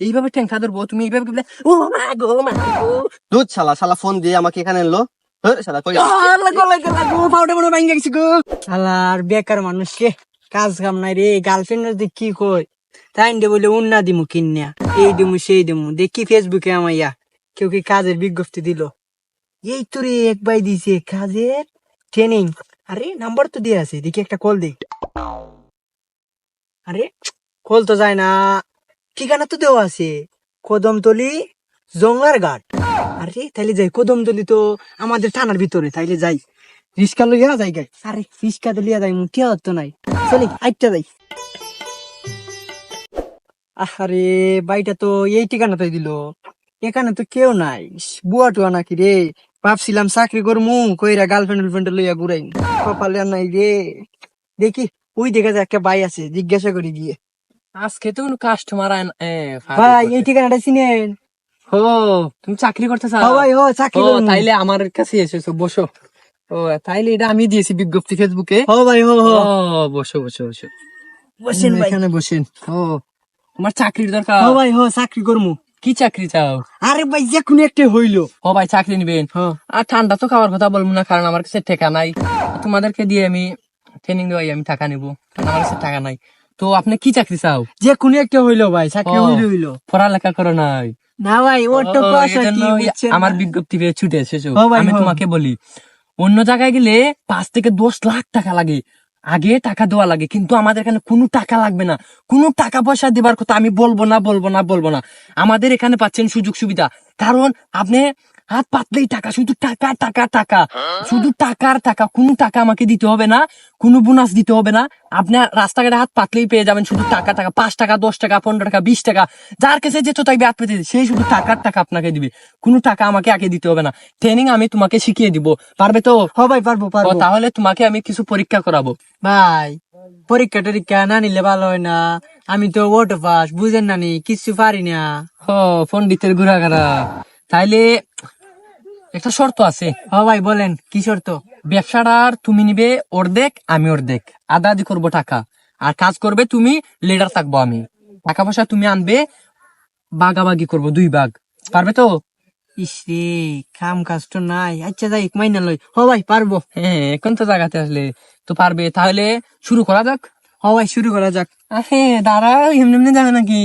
এইভাবে ঠ্যাংটা ধরবো তুমি এইভাবে বলবে ও মা গো মা গো। দুধ শালা শালা ফোন দিয়ে আমাকে এখানে এলো। বেকার মানুষকে কাজ কাম নাই রে গার্লফ্রেন্ড কি কই তাই বলে উন্না দিমু কিনিয়া এই দিমু সেই দিমু। দেখি ফেসবুকে আমাইয়া কেউ কি কাজের বিজ্ঞপ্তি দিল? এই তো রে এক বাই দিছে কাজের ট্রেনিং আরে নাম্বার তো দিয়ে আছে দেখি একটা কল দে আরে কল তো যায় না। ঠিকানা তো দেওয়া আছে। কদমতলি, জঙ্গার ঘাট। আরে, তাইলে যাই, কদমতলি তো আমাদের থানার ভিতরে, তাইলে যাই। রিস্কা লইয়া যাই গাই। আরে রিস্কা তো যাই, মুখে তো নাই। চলি আইটা যাই। আরে বাইটা তো এই ঠিকানাতেই দিল। এখানে তো কেউ নাই। বুয়া টুয়া নাকি রে? ভাবছিলাম চাকরি করমু, কইরা গার্লফ্রেন্ড গার্লফ্রেন্ড লইয়া ঘুরাই কপালে নাই রে। দেখি, ওই দেখা যায় একটা বাই আছে, জিজ্ঞাসা করি গিয়ে। আজকে তো কোনো কাস্টমার ভাই এই ঠিকানাটা চিনেন ও তুমি চাকরি করতে চাও ভাই ও চাকরি ও তাইলে আমার কাছে এসেছ বসো। ও তাইলে এটা আমি দিয়েছি বিজ্ঞপ্তি ফেসবুকে। ও ভাই ও ও। বসো বসো বসো। বসেন ভাই। এখানে বসেন। ও তোমার চাকরির দরকার। ও ভাই ও চাকরি করমু। কি চাকরি চাও? আরে ভাই যে কোনো একটা হইল। ও ভাই চাকরি নিবেন। আর ঠান্ডা তো খাওয়ার কথা বলব না কারণ আমার কাছে টাকা নাই। তোমাদেরকে দিয়ে আমি ট্রেনিং দেওয়াই আমি টাকা নিবো। আমার কাছে টাকা নাই। তো আপনি কি চাকরি চাও? যে কোনো একটা হইল ভাই চাকরি। হইল হইল। পড়ালেখা করো নাই। না ভাই ওর তো আমার বিজ্ঞপ্তি পেয়ে ছুটে এসেছ। আমি তোমাকে বলি অন্য জায়গায় গেলে পাঁচ থেকে দশ লাখ টাকা লাগে। আগে টাকা দেওয়া লাগে কিন্তু আমাদের এখানে কোনো টাকা লাগবে না। কোনো টাকা পয়সা দেবার কথা আমি বলব না বলব না বলব না। আমাদের এখানে পাচ্ছেন সুযোগ সুবিধা। কারণ আপনি হাত পাতলেই টাকা শুধু টাকা টাকা টাকা। শুধু টাকার টাকা কোনো টাকা আমাকে দিতে হবে না কোনো বোনাস দিতে হবে না। আপনার রাস্তাঘাটে হাত পাতলেই পেয়ে যাবেন শুধু টাকা টাকা পাঁচ টাকা দশ টাকা পনেরো টাকা বিশ টাকা। যার কাছে যেত তাই হাত পেতে সেই শুধু টাকার টাকা আপনাকে দিবে। কোনো টাকা আমাকে আগে দিতে হবে না। ট্রেনিং আমি তোমাকে শিখিয়ে দিব। পারবে তো? হ ভাই পারব পারব। তাহলে তোমাকে আমি কিছু পরীক্ষা করাবো। ভাই পরীক্ষা টরীক্ষা না নিলে ভালো হয় না। আমি তো ওটো পাস বুঝেন না নি কিছু পারি না। ও পন্ডিতের ঘুরাঘারা তাইলে একটা শর্ত আছে। হ ভাই বলেন কি শর্ত? ব্যবসাটার তুমি নিবে অর্ধেক আমি অর্ধেক। আদা আদি করব টাকা। আর কাজ করবে তুমি লিডার থাকব আমি। টাকা পয়সা তুমি আনবে বাগাবাগি করব দুই ভাগ। পারবে তো? ইস রে কাম কাজ তো নাই। আচ্ছা যাই মাইনা লই। হ ভাই পারব। হ্যাঁ এখন তো জায়গাতে আসলে তো পারবে। তাহলে শুরু করা যাক। হ ভাই শুরু করা যাক। হ্যাঁ দাঁড়াও এমনি এমনি যাবে নাকি?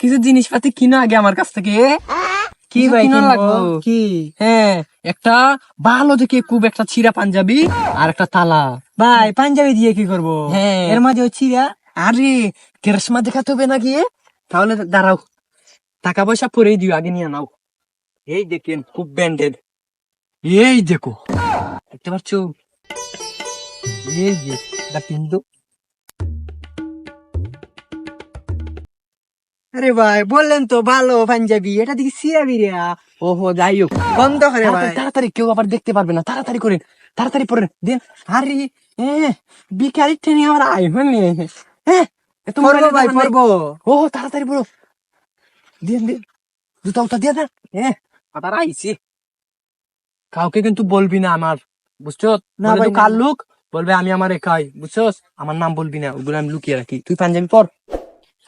কিছু জিনিসপাতি কিনো আগে আমার কাছ থেকে। কি ভাই কিনা কিনবো? কি? হ্যাঁ একটা ভালো দেখে খুব একটা ছিঁড়া পাঞ্জাবি আর একটা তালা। ভাই পাঞ্জাবি দিয়ে কি করব? হ্যাঁ। এর মাঝে হচ্ছি আরে কেরসমা দেখাতে হবে না গিয়ে তাহলে দাঁড়াও টাকা পয়সা পরেই দিও আগে নিয়ে নাও। এই দেখেন খুব ব্যান্ডেড। এই দেখো দেখতে পাচ্ছ? এই যে কিন্তু আরে ভাই বললেন তো ভালো পাঞ্জাবি এটা দেখি সিরাবি রে। ওহো যাই হোক বন্ধ করে ভাই। তাড়াতাড়ি কেউ আবার দেখতে পারবে না। তাড়াতাড়ি করেন তাড়াতাড়ি পরেন দেন আরে বিকারি ট্রেনে আমার হয়নি হ্যাঁ পড়ব ভাই পড়ব ও তাড়াতাড়ি পড়ো। দেন দেন জুতা উতা দিয়ে দেন হ্যাঁ আবার আইছি। কাউকে কিন্তু বলবি না আমার বুঝছ? না ভাই কার লোক? বলবে আমি আমার একাই বুঝছস আমার নাম বলবি না ওগুলো আমি লুকিয়ে রাখি। তুই পাঞ্জাবি পর।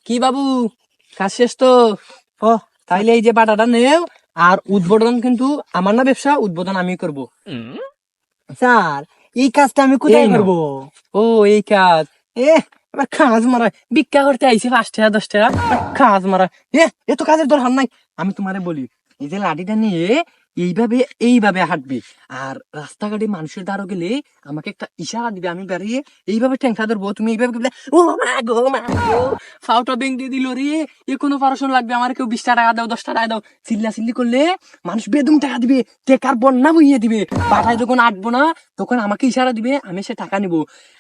কি বাবু? কাজ শেষ তো? ও তাইলে এই যে বাটাটা নেও আর উদ্বোধন কিন্তু আমার না ব্যবসা উদ্বোধন আমি করব। স্যার এই কাজটা আমি কোথায় করব? ও এই কাজ। এ আবার কাজ মারা ভিক্ষা করতে আইসি পাঁচ টাকা দশ টাকা। কাজ মারা। এ এ তো কাজের দরকার নাই। আমি তোমারে বলি এই যে লাঠিটা নিয়ে এইভাবে এইভাবে হাঁটবে। আর রাস্তাঘাটে মানুষের দ্বারা গেলে আমাকে একটা ইশারা দিবে, আমি বেরিয়ে এইভাবে ট্যাংটা ধরবো, তুমি এইভাবে ও মা গো মা গো, ফাউটা ব্যাংক দিয়ে দিল রে এ কোনো পারসন লাগবে, আমার কেউ বিশ টাকা দাও, দশ টাকা দাও। চিল্লা চিল্লি করলে মানুষ বেদম টাকা দিবে, টেকার বন্যা বইয়ে দিবে। পাঠায় যখন আটবো না, তখন আমাকে ইশারা দিবে, আমি সে টাকা নিব।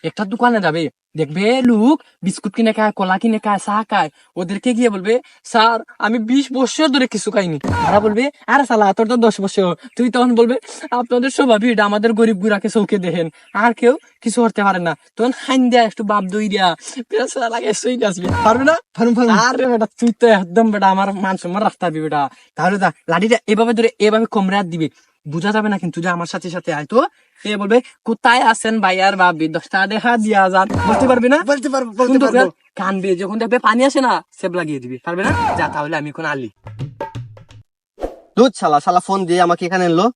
একটা দোকানে যাবে দেখবে লোক বিস্কুট কিনে খায় কলা কিনে খায় চা খায়। ওদেরকে গিয়ে বলবে স্যার আমি বিশ বছর ধরে কিছু খাইনি। তারা বলবে আরে সালা তোর তো দশ বছর। তুই তখন বলবে আপনাদের স্বভাবই এটা আমাদের গরিব গুড়াকে চৌকে দেখেন আর কেউ কিছু করতে পারে না। তখন হাইন দেয়া একটু বাপ দই দেয়া পেঁচা লাগে সই আসবে পারবে না? ফারুম ফারুম আরে বেটা তুই তো একদম বেটা আমার মান সম্মান রাখতে হবে বেটা। তাহলে দা লাঠিটা এভাবে ধরে এভাবে কমরে দিবে। বুঝা যাবে না কিন্তু যে আমার সাথে সাথে আয় তো। সে বলবে কোথায় আছেন ভাইয়ার ভাবি? দশটা দেখা দিয়া যান বলতে পারবে না? বলতে পারব বলতে পারব। কানবে যখন দেখবে পানি আসে না সেব লাগিয়ে দিবি। পারবে না? যা তাহলে আমি এখন আলি। দুধ শালা শালা ফোন দিয়ে আমাকে এখানে আনলো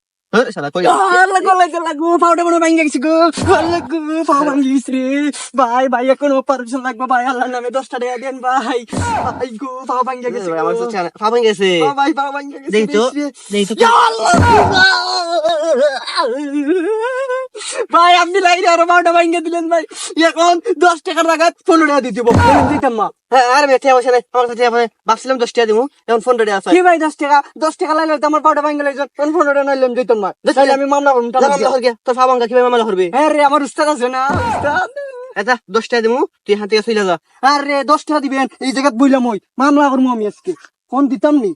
ভাঙ্গে গেছি ভাঙ্গি গেছি ভাই ভাই এখন অপারেশন লাগবে ভাই আল্লাহর নামে দশটা টাকা দেন ভাই ভাই গো পাউ ভাঙ্গে গেছি। আমার চোখে ফাবেন গেছে ও ভাই পাউ ভাঙ্গে গেছি দেখি তো। দেখি তো আল্লাহ! ভাই আপনি লাইনে আরও বারোটা ভাঙ্গে দিলেন ভাই। এখন দশ টাকার টাকা পনেরো টাকা দিয়ে দিব। দিতাম না হ্যাঁ আরে টিয়া বসে নাই। আমার কাছে নাই। ভাবছিলাম দশ টাকা দিবো। এখন ফোন রেডি আছে। কি ভাই দশ টাকা? দশ টাকা লাইলে আমার বারোটা ভাঙ্গে লাইছেন এখন পনেরো টাকা নাইলাম দিতাম তাহলে আমি মামলা করগে তোর ফাবাঙ্গা কীভাবে মামলা করবে? হ্যাঁ রে আমার উস্তাদ আছে না। উস্তাদ। এটা দশ টাকা দিবো তুই হাতে চলে যা। আরে দশ টাকা দিবেন। এই জায়গায় বইলাম ওই। মামলা করব আমি আজকে। ফোন দিতাম নি?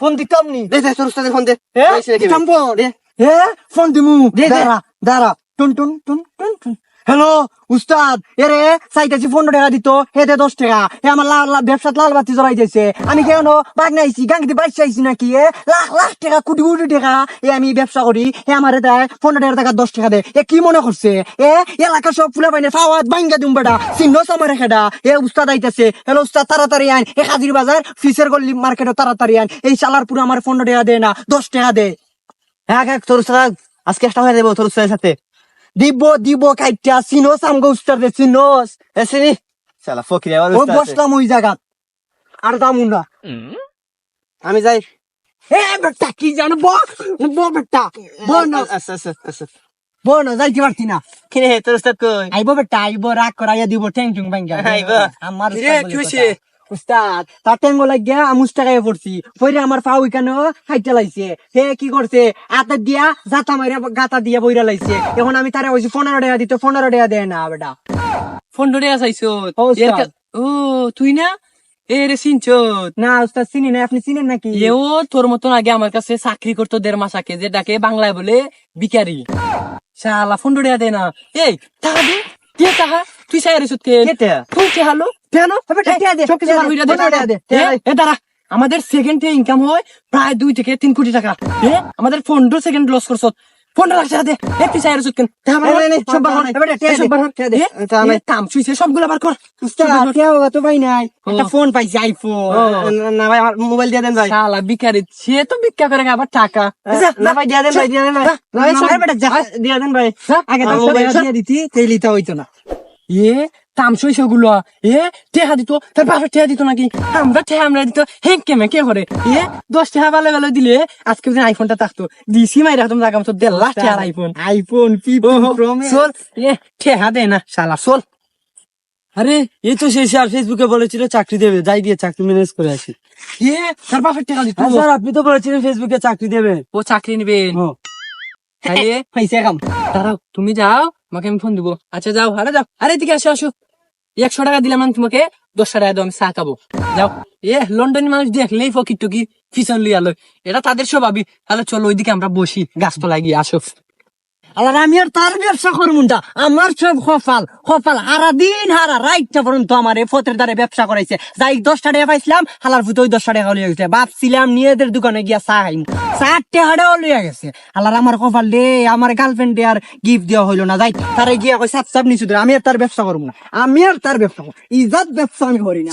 ফোন দিতাম নি? দে দে তোর উস্তাদের ফোন দে। হ্যাঁ? দিতাম ফোন? দে। হ্যাঁ? ফোন দিমু। দে, দে। দাঁড়া, টুন টুন টুন টুন টুন। হ্যালো, উস্তাদ এরে চাইতেছি পনেরো টাকা দিত দে দশ টাকা। হে আমার লাল লাল ব্যবসাত লাল বাতি জ্বলাই যাইছে আমি কেন বাগ নাইছি, গাঙ্গিতে বাইশ চাইছি নাকি, এ? লাখ লাখ টাকা, কোটি কোটি টাকা। এ আমি ব্যবসা করি হে আমার দেয় পনেরো টাকা টাকা দশ টাকা দে। এ কি মনে করছে, এ? এলাকা সব ফুলে পাইনে ফাওয়াত বাঙ্গা দিম বেটা, চিহ্ন আমার খেডা। এ উস্তাদ আইতাছে, হ্যালো উস্তাদ, তাড়াতাড়ি আইন। এ হাজির বাজার, ফিসের গল্লি মার্কেটে তাড়াতাড়ি আইন। এই চালার পুরো আমার পনেরো টাকা দে না, দশ টাকা দে। হ্যাঁ হ্যাঁ তোর আজকে একটা হয়ে দেবো তোর সাথে। দিব দিব কাইটা চিনোস আমগো উস্তাদ দে চিনোস। শালা ফকির আমার ও বসলাম ওই জায়গা। আর দামু না। আমি যাই। এ বেটা কি জানো? ব ব বেটা। ব না। আচ্ছা আচ্ছা আচ্ছা ব না যাইতে পারতি না। কিরে তোর উস্তাদ কই? আইবো বেটা আইবো রাগ করাইয়া দিব ঠুং ভাঙ্গা। আইবো। আমার কি? কথা। উস্তাদ তার টেঙ্গো লাগিয়া আমি উস্তাগায় পড়ছি। পরে আমার পা ওইখানে হাইটা লাইছে। হে কি করছে? আতা দিয়া জাতা মাইরা গাতা দিয়া বইরা লাইছে। এখন আমি তারে কইছি পনেরো টাকা দিতে পনেরো টাকা দেয় না বেটা। ফোন ধরে আসাইছো ও, তুই না? এ রে সিনচত না উস্তাদ চিনি না আপনি চিনেন নাকি? এও তোর মতন আগে আমার কাছে চাকরি করতো দেড় মাস আগে যে ডাকে বাংলায় বলে বিকারি শালা ফোন ধরে দে না। এই টাকা কে তুই কে? কেটে তুই কে হালো? কেন এবার টাকা দে, সব কিছু টাকা হইরা দে, টাকা টাকা দে, দে। এ, দাঁড়া আমাদের সেকেন্ড ইনকাম হয় প্রায় দুই থেকে তিন কোটি টাকা। এ আমাদের পনেরো সেকেন্ড লস করছ পনেরো লাখ টাকা দে। এ তুই চাই রেসুত কেন কাম শুইছে সবগুলা বার কর। তো ভাই নাই। একটা ফোন পাইছি আইফোন না ভাই আমার মোবাইল দিয়ে দেন ভাই। শালা বিকারি সে তো ভিক্ষা করে আবার টাকা। না ভাই দিয়ে দেন ভাই দিয়ে দেন ভাই। দিয়ে দেন ভাই। আগে মোবাইল দিয়ে দিতি তেলি হইতো না। এ তামসই সেগুলো এ টেহা দিত তার বাপের টেহা দিত নাকি? আমরা টেহা আমরা দিত হে কেমে কে করে? এ দশ টাকা ভালো ভালো দিলে আজকে যদি আইফোনটা থাকতো দিছি মাই রাখতাম জায়গা মতো দেড় লাখ টাকার আইফোন আইফোন চল এ টেহা দে না শালা চল। আরে এই তো সেই স্যার ফেসবুকে বলেছিল চাকরি দেবে যাই দিয়ে চাকরি ম্যানেজ করে আসি। এ তার বাপের টাকা দিত। স্যার আপনি তো বলেছিলেন ফেসবুকে চাকরি দেবে। ও চাকরি নিবেন। ও, তাইলে হইছে কাম দাঁড়াও তুমি যাও। আমাকে আমি ফোন দিবো। আচ্ছা যাও, আরে যাও। আরে, এদিকে আসো আসো। একশো টাকা দিলাম আমি তোমাকে দশটা টাকা দাও, আমি চা খাব। যাও। এ লন্ডন মানুষ দেখলেই ফকির টুকি পিছন লিয়ালো এটা তাদের সব ভাবি তাহলে চলো, ওইদিকে আমরা বসি। গাছতলায় গিয়ে, আসো। আল্লাহ আমি আর তার ব্যবসা করমুনটা আমার সব কপাল কপাল। হারা দিন হারা রাইটটা পর্যন্ত আমার এই ফতের দ্বারে ব্যবসা করাইছে। যাই দশটা টাকা পাইছিলাম হালার ফুতে ওই দশটা টাকা লিয়ে গেছে। ভাবছিলাম নিজেদের দোকানে গিয়া চা খাইম। চার টাকাটাও লিয়ে গেছে। আল্লাহ আমার রে আমার গার্লফ্রেন্ড আর গিফট দেওয়া হইল না। যাই তারে গিয়া কই সাপ সাপ নিচু আমি আর তার ব্যবসা করব না। আমি আর তার ব্যবসা করব ইজাত ব্যবসা আমি করি না।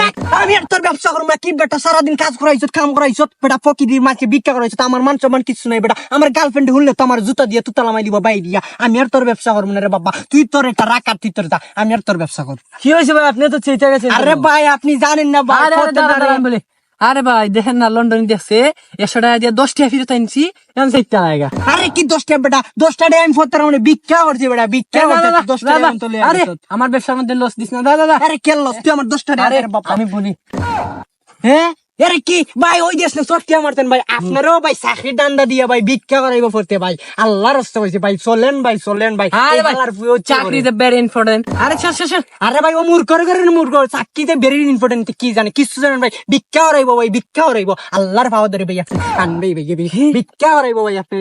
না, আমি আর তোর ব্যবসা করব না। কি বেটা সারাদিন কাজ করাইছত কাম করাইছত বেটা ফকিরির মাঝে ভিক্ষা করাইছত আমার মান সম্মান কিছু নাই বেটা। আমার গার্লফ্রেন্ড হুললে তো আমার জুতা দিয়ে তুতালা মাই দিব বাই দিয়া। আমি আর তোর ব্যবসা করব না রে বাবা। তুই তোর একটা রাখার তুই তোর যা আমি আর তোর ব্যবসা করব। কি হয়েছে ভাই? আপনি তো চেয়ে গেছেন আরে ভাই আপনি জানেন না ভাই আরে আরে আরে ভাই দেখেন না লন্ডনে দেখছে একশো টাকা দিয়ে দশ টাকা ফিরত আনছি এখন চারটা টাকা আরে কি দশটা বেটা? দশটা ডে আমি ফোর মানে ভিক্ষা করছি বেটা ভিক্ষা দশটা তো লইয়া আরে আমার ব্যবসার মধ্যে লস দিস না দাদা দাদা। আরে কে লস তুই আমার দশটা আরে আরে আমি বলি হ্যাঁ? আরে কি ভাই ওই দেশ না সত্যি মারতেন ভাই আপনারও ভাই চাকরি ডান্ডা দিয়ে ভাই ভিক্ষা করাইব পড়তে ভাই আল্লাহর রাস্তা হয়েছে ভাই চলেন ভাই চলেন ভাই আরে ভাই চাকরি যে ভেরি ইম্পর্টেন্ট আরে শেষ শেষ। আরে ভাই ও মূর্খ করে মূর্খ চাকরিতে ভেরি ইম্পর্টেন্ট কি জানে কিছু জানেন ভাই ভিক্ষা করাইব ভাই ভিক্ষা করাইব আল্লাহর পাওয়া ধরে ভাই আপনি কানবে ভাই ভিক্ষা করাইব ভাই আপনি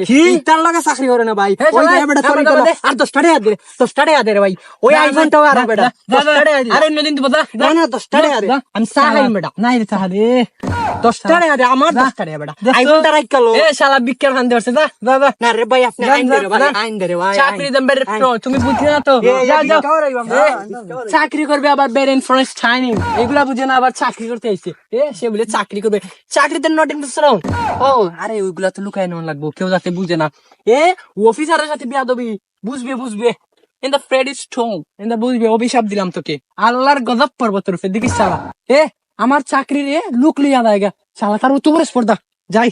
তার লগে চাকরি করে না ভাই ওই বেটা চলে গেল। আর দশটা টাকা দে দশটা টাকা দে ভাই ওই আইফোনটাও আর বেটা দা, দা, আরে অন্যদিন দিব দা না না দশটা টাকা দে আমি খাই বেটা নাই রে তাহলে দশটা টাকা আমার দশটা টাকা বেটা। আইফোনটা রাখ গেল এ শালা বিক্কার ফান দেওয়াছে যা যা যা। না রে ভাই আপনি আইন ধরে ভাই আইন ধরে ভাই চাকরি দেন বের তুমি বুঝি না তো। করবে আবার বের ইনফ্লুয়েন্স ট্রেনিং এগুলা বুঝে না আবার চাকরি করতে আইছে। এ সে বলে চাকরি করবে। চাকরিতে নট ইন্টারেস্টেড ও আরে ওইগুলা তো লুকায় নেওয়া লাগবো কেউ যাতে বুঝে না। এ অফিসারের সাথে বিয়া দবি বুঝবে বুঝবে। In the friend is strong in the বুঝবে অভিশাপ দিলাম তোকে। আল্লাহর গজব পর্বত উপরে দেখিস সারা এ আমার চাকরি রে লুক লিয়া দেয় গা শালা তার তো স্পর্ধা। যাই।